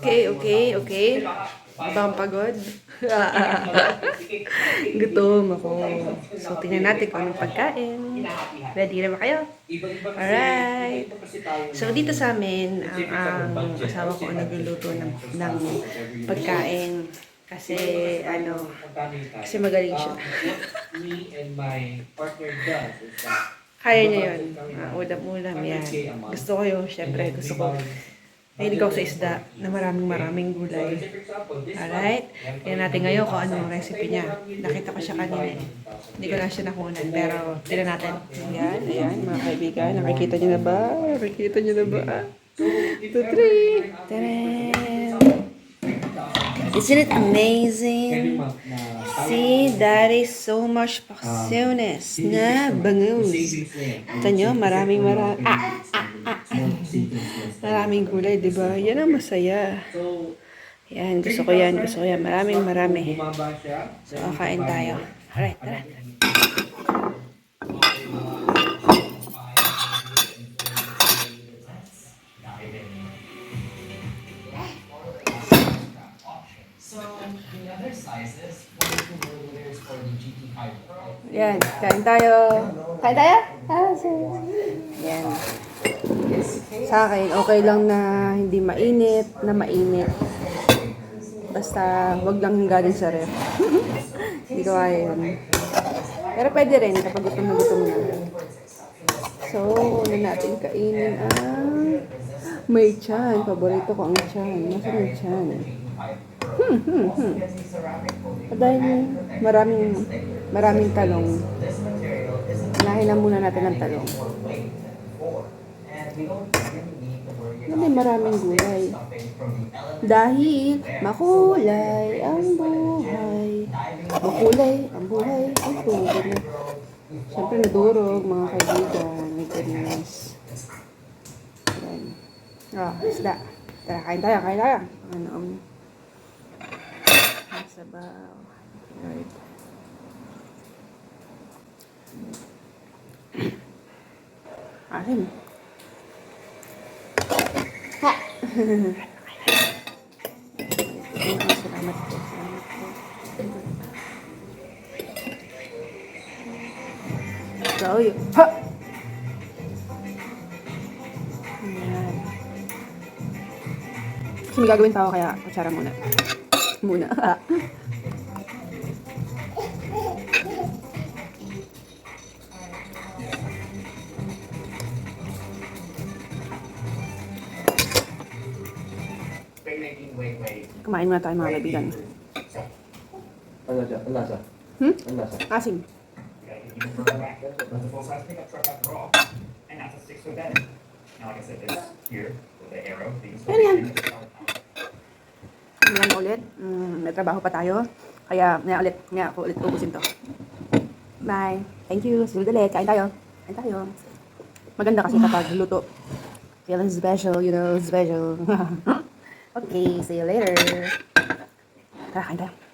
Okay, okay, okay. Ibang pagod. Gutom ako. So, tingnan natin kung anong pagkain. Ready na ba kayo? Alright. So, dito sa amin, ang, ang asawa ko ang nagluluto ng, ng pagkain. Kasi, ano, kasi magaling siya. Kaya niya yun. Uh, ulam-ulam, yan. Gusto ko yung, syempre, gusto ko, mahilig ako sa isda na maraming maraming gulay. Alright? Tingnan natin ngayon kung anong recipe niya. Nakita ko siya kanina eh. Hindi ko na siya nakunan, pero tingnan natin. Ayan, ayan, mga kaibigan. Nakikita niyo na ba? Nakikita niyo na ba? Two, three. Tadam! Isn't it amazing? See, that is so much pasiones na bangus. Ito nyo, maraming maraming, ah, ah, ah, maraming gulay, di ba? Yan ang masaya. Yan, gusto ko yan, gusto ko yan. Maraming marami. So, kain tayo. Alright, tara. So the other sizes, 42 millimeters for the GT5 Pro. Yan, kain tayo. Kain tayo? Ah, so- Yan. Sa akin, okay lang na hindi mainit, na mainit. Basta, wag lang galing sa ref. hindi ko kaya. Pero pwede rin kapag gutom na gutom na. So, una natin kainin ang may chan. Paborito ko ang chan. Nasa may chan? Hmm, hmm, hmm. Maraming, maraming talong. Unahin na muna natin ang talong. Ano maraming gulay. Dahil makulay ang buhay. Makulay ang buhay. Ay, tugod na. Siyempre nadurog, mga kaibigan. My goodness. Yan. Ah, isda. Tara, kain tayo, kain tayo. Ano, um, sabaw. Right. Asin. Salamat yun. Ha! Ayan. Kasi may gagawin tao kaya kutsara muna. Muna. Kumain muna tayo mga kaibigan. Ang lasa? Ang lasa? Hmm? Ang lasa? Asim. Ano yan? Ngayon na ulit. Mm, may trabaho pa tayo. Kaya, nga ulit, nga ako ulit ubusin to. Bye. Thank you. Susunod ulit. Kain tayo. Kain tayo. Maganda kasi kapag luto. Feeling special, you know, special. okay, see you later. Tara, kain tayo.